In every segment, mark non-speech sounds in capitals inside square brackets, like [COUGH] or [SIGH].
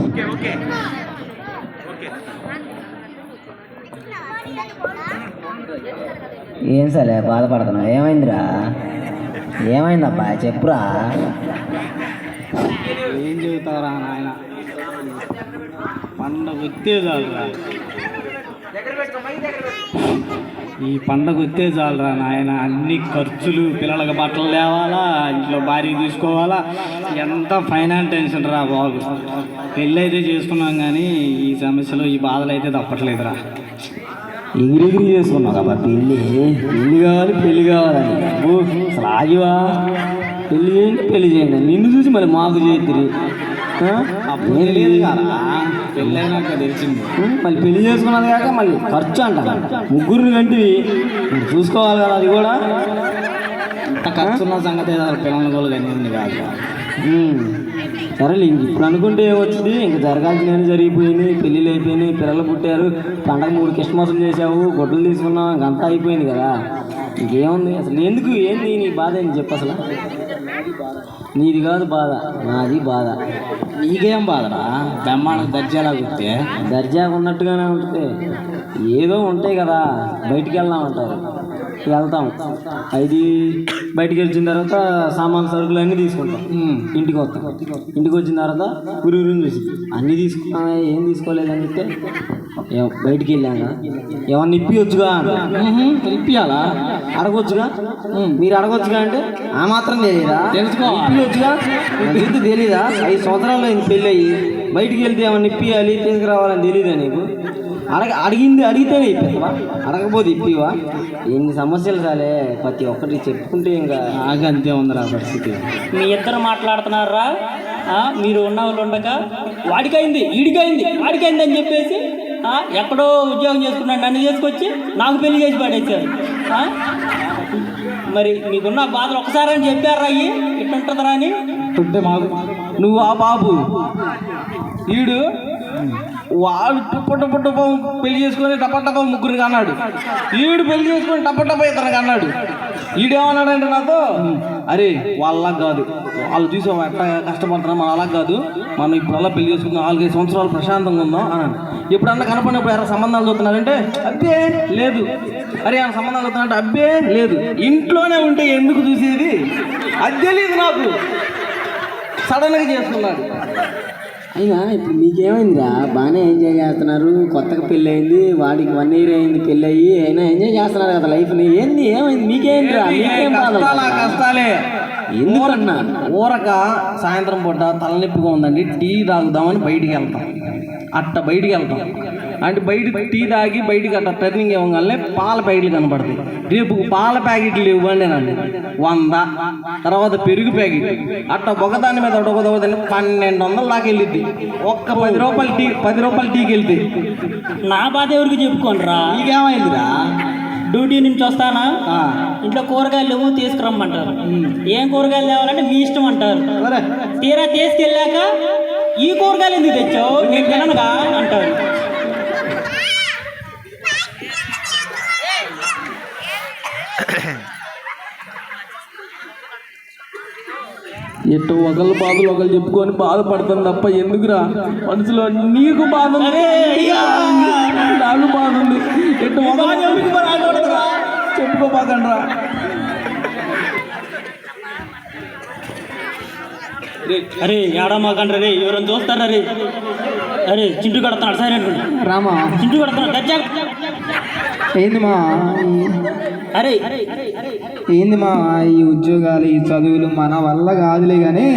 Okay okay okay ఏం సరే బాధపడుతున్నావు. ఏమైందిరా? ఏమైందబ్బా? చెప్పురా. ఏం చెబుతారా నాయన? పండగ వస్తే చాలురా. ఈ పండగ వస్తే చాలురా నాయన అన్ని ఖర్చులు పిల్లలకి బట్టలు లేవాలా ఇంట్లో భార్య తీసుకోవాలా ఎంత ఫైనాన్స్ టెన్షన్ రా బాబు. పెళ్ళి అయితే చేసుకున్నాం కానీ ఈ సమస్యలు ఈ బాధలు అయితే తప్పట్లేదురా. ఎగిరెగిరి చేసుకున్నావు కదా పెళ్ళి. పెళ్ళి కావాలి పెళ్ళి కావాలని అసలు ఆగివా? పెళ్ళి చేయండి పెళ్ళి చేయండి. నిన్ను చూసి మరి మాకు చేతిరి. అప్పుడు తెలియదు కదా. పెళ్ళి అయినాక తెలిసింది. మళ్ళీ పెళ్ళి చేసుకున్నది కాక మళ్ళీ ఖర్చు అంట. ముగ్గురిని కంటివి. మరి చూసుకోవాలి కదా అది కూడా. ఇంత ఖర్చు ఉన్న సంగతి పిల్లల కూడా కానీ కాదు. సరేలే ఇంక ఇప్పుడు అనుకుంటే ఏమొచ్చింది? ఇంక జరగాల్సినవి జరిగిపోయినాయి పెళ్ళిళ్ళు అయిపోయినాయి పిల్లలు పుట్టారు పండగ మూడు క్రిస్మస్లు చేసావు గుడ్డలు తీసుకున్నావు ఇంకంతా అయిపోయింది కదా. ఇంకేముంది? అసలు ఎందుకు ఏంది నీ బాధ ఏంది చెప్పు అసలు? నీది కాదు బాధ నాది బాధ. నీకేం బాధరా? బ్రహ్మాండం దర్జాలా గుర్తే దర్జాగా ఉన్నట్టుగానే ఉంటుంది ఏదో ఉంటాయి కదా బయటికి వెళ్దాం అంటారు. వెళ్తాం. అది బయటికి వచ్చిన తర్వాత సామాన్ సరుకులు అన్నీ తీసుకుంటాం. ఇంటికి వస్తాం. ఇంటికి వచ్చిన తర్వాత గురువుని చూసి అన్నీ తీసుకున్నా ఏం తీసుకోలేదని చెప్తే ఏ- బయటికి వెళ్ళాక ఏమన్నా ఇప్పియొచ్చుగా? ఇప్పియాలా? అడగొచ్చుగా? మీరు అడగొచ్చుగా అంటే ఆ మాత్రం తెలియదా. ఇప్పియొచ్చుగా? నీకు తెలీదా? ఐదు సంవత్సరాలు పెళ్ళి అయ్యి బయటికి వెళ్తే ఏమన్నా ఇప్పియాలి తీసుకురావాలని తెలీదా నీకు? అడగ అడిగింది అడిగితేనే ఇప్పివా అడగపోతే ఇప్పివా? ఎన్ని సమస్యలు చాలే ప్రతి ఒక్కటి చెప్పుకుంటే ఇంకా అంతే ఉందిరా పరిస్థితి. మీ ఇద్దరు మాట్లాడుతున్నారా? మీరు ఉన్న వాళ్ళు ఉండక? వాడికైంది ఈడికైంది వాడికైంది అని చెప్పేసి ఎక్కడో ఉద్యోగం చేసుకున్నాడు నన్ను చేసుకొచ్చి నాకు పెళ్ళి చేసి పడేశారు. ఆ? మరి మీకున్న బాధలు ఒకసారి అని చెప్పారా అయ్యి? ఇట్లుంటుందిరా అని? మాకు. నువ్వు ఆ బాబు. ఈడు వాడు టుప్ప టుప్ప టుప్ప పెళ్ళి చేసుకుని టప టప ముగ్గురికి అన్నాడు ఈడు పెళ్ళి చేసుకుని టప ఇతనికి అన్నాడు ఈడేమన్నాడంటే నాతో అరే వాళ్ళ కాదు. వాళ్ళు చూసి ఎట్లా కష్టపడుతున్నాం మనం అలా కాదు. మనం ఇప్పుడు అలా పెళ్ళి చేసుకుందాం నాలుగైదు సంవత్సరాలు ప్రశాంతంగా ఉందాం అన్నాడు. ఎప్పుడన్నా కనపడినప్పుడు ఎవరైనా సంబంధాలు చూస్తున్నారంటే అబ్బే లేదు. అరే ఆయన సంబంధాలు చూస్తున్నారంటే అబ్బే లేదు. ఇంట్లోనే ఉంటే ఎందుకు చూసేది? అది తెలియదు నాకు. సడన్గా చేసుకున్నాడు. అయినా ఇప్పుడు మీకేమైందిరా? బాగానే ఎంజాయ్ చేస్తున్నారు. కొత్తగా పెళ్ళి అయింది వాడికి వన్ ఇయర్ అయింది పెళ్ళి అయ్యి అయినా ఎంజాయ్ చేస్తున్నారు కదా లైఫ్ని ఏంది ఏమైంది? మీకేంటిరా? మీకేం కష్టాలే. ఎందుకన్నా? ఊరక సాయంత్రం పూట తలనొప్పిగా ఉందండి టీ తాగుదామని బయటికి వెళ్తాం. అట్ట బయటికి వెళ్తాం. అంటే బయట టీ తాగి బయటికి అట్ట టర్నింగ్ ఇవ్వగానే పాల ప్యాకెట్లు కనపడతాయి. రేపు పాల ప్యాకెట్లు ఇవ్వండి నన్ను వంద. తర్వాత పెరుగు ప్యాకెట్. అట్ట ఒకదాని మీద ఒకటి ఒకదాని పన్నెండు వందల దాకా వెళ్ళిద్ది. ఒక్క పది రూపాయలు టీ పది రూపాయలు టీకి వెళ్తే. నా బాధ ఎవరికి చెప్పుకోనరా? నీకేమైందిరా? డ్యూటీ నుంచి వస్తానా? ఇంట్లో కూరగాయలు లేవు తీసుకురమ్మంటారు. ఏం కూరగాయలు తేవాలంటే మీ ఇష్టం అంటారు. తీరా తీసుకెళ్ళాక ఈ కూరగాయలు ఎందుకు తెచ్చావు? నేను తిననుగా అంటారు. ఎటు ఒకళ్ళ బాధలు ఒకళ్ళు చెప్పుకొని బాధపడతాను తప్ప ఎందుకురా? మనసులో నీకు బాధ ఉంది. నాకు బాధ ఉంది. ఎటు ఒకళ్ళు చెప్పుకోబాకండ్రా అరే ఏడా మాకండ్రా రే? ఎవరైనా చూస్తారా రే? అరే చింటూ కడుతున్నాడు సైలెంట్ ఉండు. రామా? చింటూ కడుతున్నాడు ఏంది మా? అరే. ఏంది మా? ఈ ఉద్యోగాలు ఈ చదువులు మన వల్ల కాదులే కానీ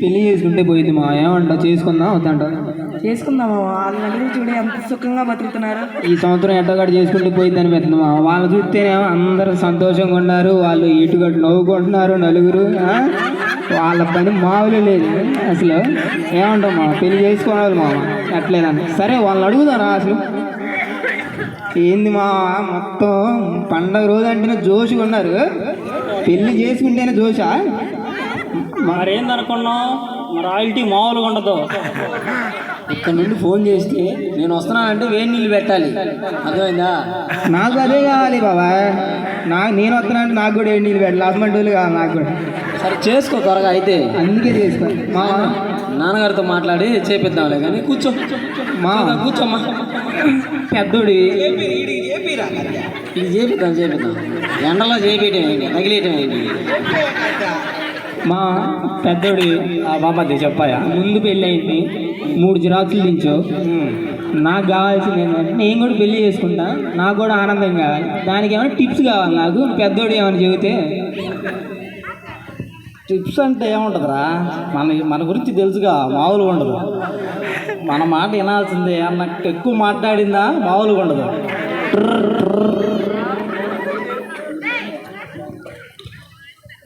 పెళ్ళి చేసుకుంటే పోయింది మా. ఏమంట? చేసుకుందాం వద్దంట? వాళ్ళ చూడు ఎంత సుఖంగా బతుకుతున్నారు. ఈ సంవత్సరం ఎట్టగాడు చేసుకుంటే పోయింది అనిపిస్తుంది మా వాళ్ళు చూస్తేనేమో అందరూ సంతోషంగా ఉన్నారు. వాళ్ళు ఇటుగట్టు నవ్వుకుంటున్నారు నలుగురు ఆ? వాళ్ళ పని మామూలు లేదు. అసలు ఏమంటాం మా పెళ్ళి చేసుకోవాలి మా అట్లేదని సరే వాళ్ళని అడుగుదారా అసలు? ఏంది మా మొత్తం పండగ రోజు అంటేనే జోషుగా ఉన్నారు. పెళ్ళి చేసుకుంటేనే జోషా? మరేందనుకున్నావు? రాయల్టీ మామూలుగా ఉండదు. ఇక్కడ నుండి ఫోన్ చేస్తే నేను వస్తున్నానంటే వేడి నీళ్ళు పెట్టాలి. అర్థమైందా? నాకు అదే కావాలి బాబా నా నేను వస్తున్నా అంటే నాకు కూడా ఏడు నీళ్ళు పెట్టాలి. హస్బెండ్ కావాలి నాకు కూడా. సరే చేసుకో త్వరగా అయితే. అందుకే చేసుకో. మా నాన్నగారితో మాట్లాడి చేపిద్దాంలే కానీ కూర్చో. మా కూర్చోమ్మా. పెద్దోడి. ఇది చేపిద్దాం చేపిద్దాం. ఎండలో చేపించడం ఏంటి? తగిలేయటం ఏంటి? మా పెద్దోడి ఆ బామ్మది చెప్పాయా? ముందు పెళ్ళి అయింది మూడు జిరాక్సులు దించు. నాకు కావాల్సింది ఏంటంటే నేను కూడా పెళ్ళి చేసుకుంటా. నాకు కూడా ఆనందం కావాలి. దానికి ఏమైనా టిప్స్ కావాలి నాకు? పెద్దోడు ఏమైనా చెబితే. టిప్స్ అంటే ఏముంటుందిరా? మన మన గురించి తెలుసుగా మామూలుగా ఉండదు. మన మాట వినాల్సిందే అన్న ఎక్కువ మాట్లాడిందా మామూలుగా ఉండదు.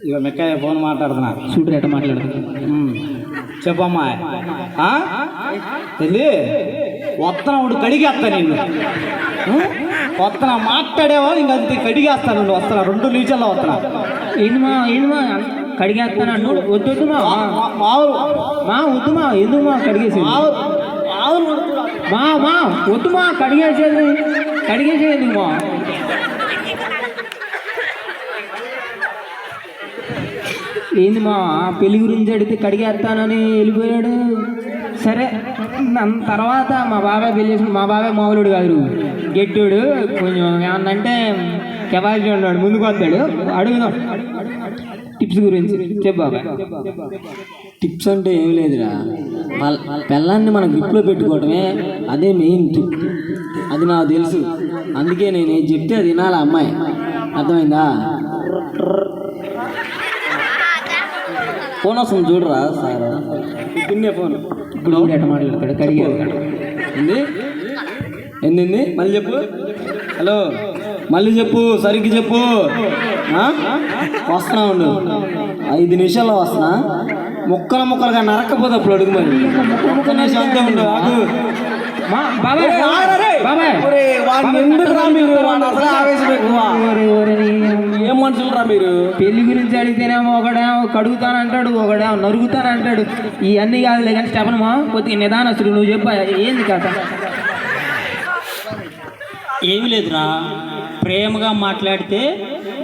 ఇక మెక్కయ్య ఫోన్ మాట్లాడుతున్నా చూడు ఎట్ట మాట్లాడుతుంది ఉమ్. చెప్పమ్మా. ఆ? తల్లి వత్తనప్పుడు కడిగేస్తా నిన్ను? వత్తన మాట్లాడేవా ఇంక అంతే కడిగేస్తాను నువ్వు వస్తున్నా రెండు నిమిషాల్లో వస్తున్నా ఏంది మా ఏంది మా? కడిగేస్తాను? వద్దు మా. మా- మామూలు మా వద్దు మా. ఎందుకు మా కడిగేసి మా మా. వద్దు మా. కడిగేసేది. కడిగేసేది మా? ఏంది మా పెళ్ళి గురించి అడిగితే కడిగేస్తానని వెళ్ళిపోయాడు. సరే తర్వాత మా బాబాయ్ పెళ్ళి చేసిన మా బాబాయ్ మామూలుడు కాదు. గెట్టుడు కొంచెం ఏమన్నా అంటే కెపాసిటీ ఉన్నాడు ముందుకు వస్తాడు. అడుగుదాం. టిప్స్ గురించి చెప్పాబా టిప్స్ అంటే ఏం లేదురా. వాళ్ళ పిల్లాన్ని మన గ్రిప్లో పెట్టుకోవటమే అదే మెయిన్ టిప్. అది నాకు తెలుసు. అందుకే నేను చెప్తే అది వినాలి అమ్మాయి. అర్థమైందా? ఫోన్ వస్తుంది చూడరా సార్. పిన్నే ఫోన్. ఇప్పుడు మాట్లాడతాడు? కడిగేస్తాడు ఏంది? ఏంది మళ్ళీ చెప్పు. హలో. మళ్ళీ చెప్పు. సరిగ్గా చెప్పు? వస్తున్నా ఉండు. ఐదు నిమిషాల్లో వస్తున్నా. ముక్కలు ముక్కలుగా నరకపోతే అప్పుడు అడుగు మరి. ఒక్క నిమిషం అంతే ఉండు ఏం మనుషులు రా మీరు? పెళ్ళి గురించి అడిగితేనేమో ఒకడేమో కడుగుతానంటాడు ఒకడేమో నరుగుతానంటాడు. ఇవన్నీ కాదులే కానీ స్టెఫన్ మా కొద్దిగా నిదానస్తుడు నువ్వు చెప్పా ఏంది కథ? ఏమీ లేదురా. ప్రేమగా మాట్లాడితే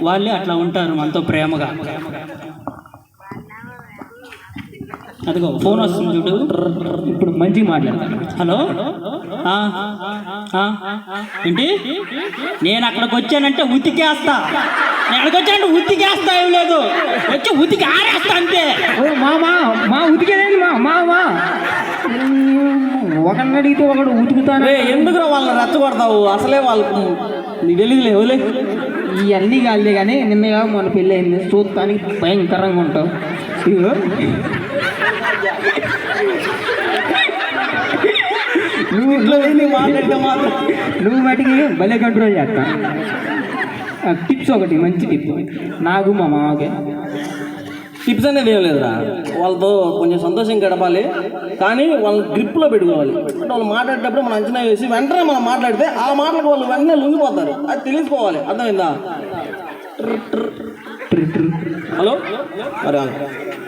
వాళ్ళే అట్లా ఉంటారు మనతో ప్రేమగా. అదిగో ఫోన్ వస్తుంది చూడు. ఇప్పుడు మంచిగా మాట్లాడతాను హలో? ఏంటి? నేను అక్కడికి వచ్చానంటే ఉతికేస్తా. నేను అక్కడికి వచ్చానంటే ఉతికేస్తా ఏం లేదు. వచ్చి ఉతికి ఆరేస్తా అంతే. ఓ మా మా మా ఉతికేదేంది మా మా మా ఒకడిని అడిగితే ఒకడు ఉతుకుతాను? ఎందుకు వాళ్ళని రెచ్చగొడతావు? అసలే వాళ్ళకు నీకు తెలియదులే వదిలే ఇవన్నీ కాదులే కానీ నిన్నగా మన పెళ్ళి అయింది చూడటానికి భయంకరంగా ఉంటావు. నువ్వు ఇంట్లో ఏంది మాట్లాడితే మాత్రం నువ్వు మటుకి భలే కంట్రోల్ చేస్తా టిప్స్ ఒకటి మంచి టిప్ నాకు మా మామకి. టిప్స్ అనేది ఏం లేదురా. వాళ్ళతో కొంచెం సంతోషం గడపాలి కానీ వాళ్ళని గ్రిప్లో పెట్టుకోవాలి. అంటే వాళ్ళు మాట్లాడేటప్పుడు మనం అంచనా వేసి వెంటనే మనం మాట్లాడితే ఆ మాటలకు వాళ్ళు వెంటనే లొంగిపోతారు. అది తెలిసిపోవాలి. అర్థమైందా? హలో? అరే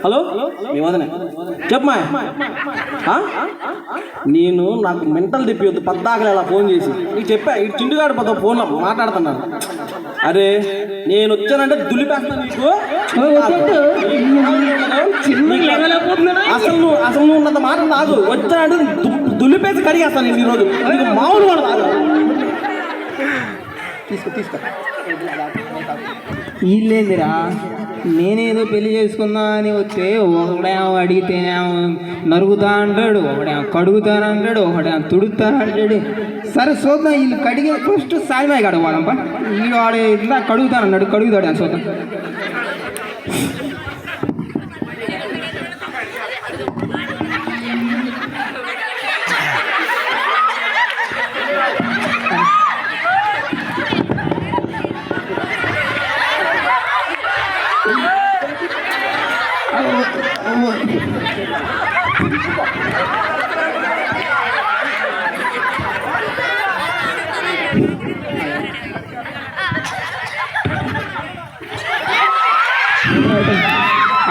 హలో? మీ వదనే. చెప్పమా? నేను నాకు మెంటల్ తిప్పి పద్దాకలు అలా ఫోన్ చేసి. నీకు చెప్పా ఈ చిండుగాడు పోతా ఫోన్లో మాట్లాడుతున్నాను అరే నేను వచ్చానంటే దులిపేస్తాను నీకు. అసలు నువ్వు అసలు నువ్వు ఉన్నంత మాట నాకు వచ్చానంటే దులిపేసి కడిగేస్తాను నేను ఈరోజు. నీకు మామూలు కూడా కాదు. వీళ్ళేందిరా? నేనేదో పెళ్ళి చేసుకుందా అని వస్తే ఒకడేమో అడిగితేనేమో నరుగుతా అంటాడు ఒకడేమో కడుగుతానంటాడు ఒకడేమో తుడుతానంటాడు సరే చూద్దాం వీళ్ళు కడిగే ఫస్ట్ సాయిమాయి కడగవాలంపా వీడు వాడు ఇందా కడుగుతానన్నాడు కడుగుతాడు అని చూద్దాం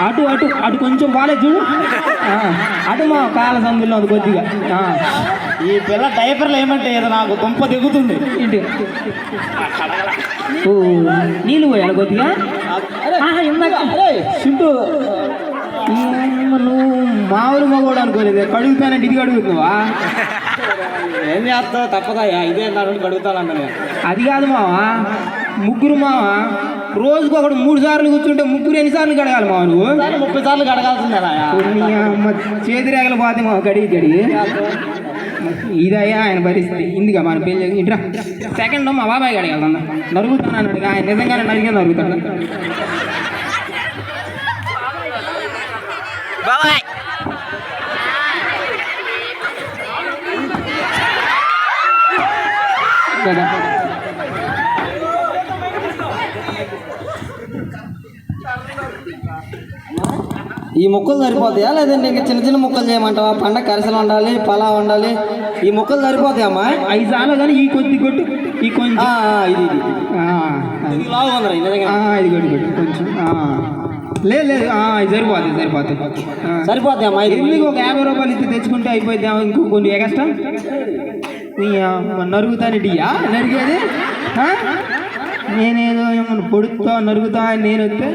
అటు అటు అటు కొంచెం బాగాలేదు చూడు. అటు మా కాల సందులో ఉంది కొద్దిగా. ఈ పిల్ల డైపర్లు ఏమంటే ఏదో నాకు దుంప దిగుతుంది. ఓ, నీళ్ళు పోయాలి కొద్దిగా? చుట్టూ నువ్వు మామూలు మగోడు అనుకోలేదు. కడుగుతానంటే ఇది కడుగుతున్నావా? [LAUGHS] ఏం చేస్తావు? తప్పదయ్యా ఇదే నా నుండి కడుగుతానన్నా నేను అది కాదు మావా. ముగ్గురు మావా రోజుకు ఒకడు మూడు సార్లు కూర్చుంటే ముగ్గురు ఎన్నిసార్లు కడగాలి మావ నువ్వు? ముప్పై సార్లు అమ్మ చేతి రేగలు పోతే మా గడిగి గడిగి ఇదయ్యా ఆయన పరిస్థితి. ఇందుగా మన పెళ్ళి ఇంట్రా. సెకండ్ మా బాబాయ్ వెళ్దాం. నరుగుతాను అన్నాడు. ఆయన నిజంగానే నరిగే నరుగుతాడు. కదా. ఈ ముక్కలు సరిపోతాయా? లేదంటే ఇంకా చిన్న చిన్న ముక్కలు చేయమంటావా? పండగ కరిసలు వండాలి పలా వండాలి. ఈ ముక్కలు సరిపోతాయమ్మా? ఐదు సార్లు కానీ ఈ కొద్ది కొట్టు ఈ కొంచెం. ఇది ఇది. ఇది. లావు ఉందిరా, ఇది నిజంగా. ఆ, ఇది కొట్టు కొట్టు కొంచెం. లేదు లేదు ఇది సరిపోతుంది సరిపోతుంది ఆ. సరిపోతాయమ్మా ఇది. ఎందుకు ఒక యాభై రూపాయలు ఇస్తే తెచ్చుకుంటే అయిపోద్ది ఇంకో కొన్ని ఎగస్ట్రా? నీ అమ్మ నరుగుతానిటియా నరిగేది? నేనేదో ఏమన్నా పొడుతా నరుగుతా నేను వస్తే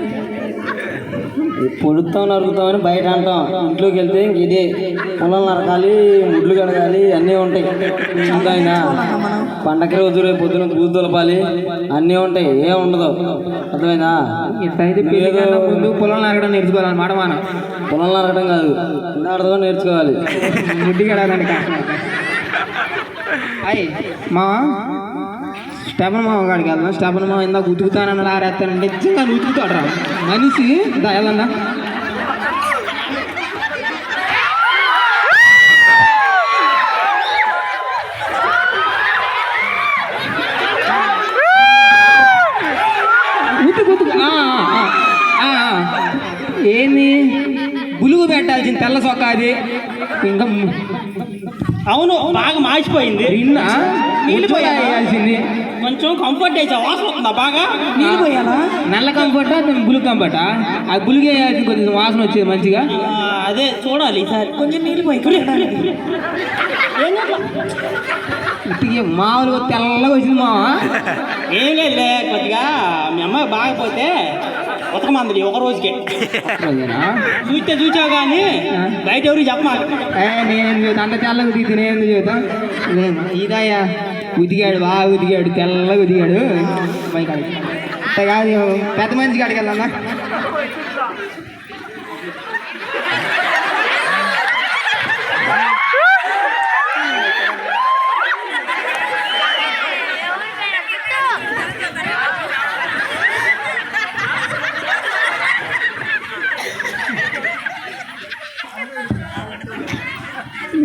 పొడుతాం నరుగుతాం అని బయట అంటాం. ఇంట్లోకి వెళ్తే ఇంక ఇదే. పొలం నరకాలి ముడ్లు కడగాలి అన్నీ ఉంటాయి. ఇంకా పండగ రోజు రేపు పొద్దున పూజ దులపాలి అన్నీ ఉంటాయి. ఏం ఉండదు. కన్నా ముందు పొలం నరగడం నేర్చుకోవాలన్నమాట మనం. పొలం నరకడం కాదు. ఆడదో నేర్చుకోవాలి. ముడ్డి అయ్యి మా స్టెఫన్ మామ కాడికి వెళ్దాం. స్టెఫన్ మామ ఇందాక ఉతుకుతానన్నాడు ఆరేస్తానంటే నిజంగా ఉతుకుతాడు రా మనిషి దా వెళ్ళన్నా ఉతుకు ఉతుకు. ఆ, ఆ, ఆ, ఆ. ఏంది? బులుగు పెట్టాల్సిన తెల్ల సొక్క అది. ఇంకా అవును బాగా మాసిపోయింది. నిన్న నీళ్ళు వేయాల్సింది. కొంచెం కంఫర్ట్ వేసా వాసన వస్తుందా బాగా? నీళ్ళు పోయాలా? నల్ల కంపట బులుగు కంపట ఆ? బులుగు వేయాల్సింది కొంచెం వాసన వచ్చేది మంచిగా? ఆ, అదే చూడాలి ఈసారి. కొంచెం నీళ్ళు పోయి? ఇటుకి మామూలుగా తెల్లగా వచ్చింది మావ. ఏం లేదులే కొద్దిగా మీ అమ్మాయి బాగపోతే ఉతకమంది ఒక రోజుకే. అదేనా? చూస్తే చూచావు కానీ బయట ఎవరికి చెప్పమాలి ఏ, నేనేం చూద్దాం అంత తెల్లగా ఉతికి నేనేం చూద్దాం ఇదయ్యా ఉతికాడు బాగా ఉతికాడు తెల్లగా ఉతికాడు బయట అంత కాదు పెద్ద మనిషి కాడికి వెళ్దాం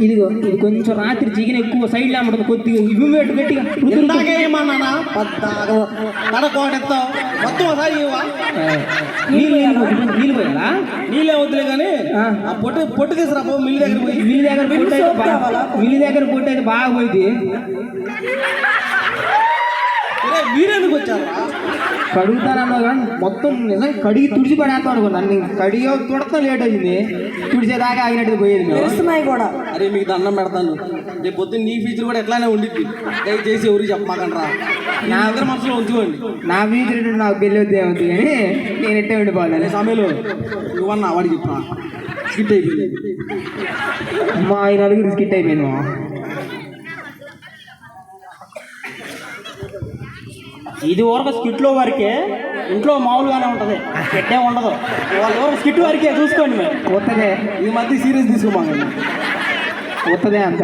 ఇదిగో ఇది కొంచెం రాత్రి చికెన్ ఎక్కువ సైడ్ లేమంటుంది కొద్దిగా ఇవి పెట్టు గట్టిగా ఇందాకే ఏమన్నానా పద్దాక కడకోడెత్తావు మొత్తం ఒకసారి నీళ్ళు నీళ్ళు పోయి- నీళ్ళు పోయాలా? నీళ్ళే వద్దులే కానీ ఆ. పొట్టు పొట్టు తీసుకురా పో మిల్లి దగ్గర పోయి. మిల్లి దగ్గర పొట్టు అయితే మిల్లి దగ్గర పొట్టు అయితే బాగా పోయింది మీరెందుకు వచ్చారు? కడుగుతానన్నావు కానీ మొత్తం నిజంగా కడిగి తుడిచి పడేస్తాం అనుకున్నాను నేను కడిగి తుడతా లేట్ అయింది. తుడిచేదాకా ఆగినట్టు పోయేది తెలుస్తున్నాయి కూడా. అరే మీకు దండం పెడతాను. రేపు పొద్దున్న నీ ఫీచర్ కూడా ఎట్లానే ఉండిద్ది. దయచేసి ఎవరికి చెప్పమాకండి నా దగ్గర మనసులో ఉంచుకోండి. నా వీధి నాకు పెళ్ళి వద్దే అవుతుంది కానీ నేను ఎట్టే ఉండిపోవాలి. సమయంలో నువ్వన్నా వాడికి చెప్పా స్కిట్ అయిపోయింది. మా ఈ నలుగురు స్కిట్ అయిపోయింది? ఇది ఊరక స్కిట్లో వరకే ఇంట్లో మామూలుగానే ఉంటుంది. స్కిట్టే ఉండదు. వాళ్ళ ఊరక స్కిట్ వరకే చూసుకోండి మరి. వస్తుందే ఈ మధ్య సీరియస్ తీసుకోమాకండి వస్తుందే అంత.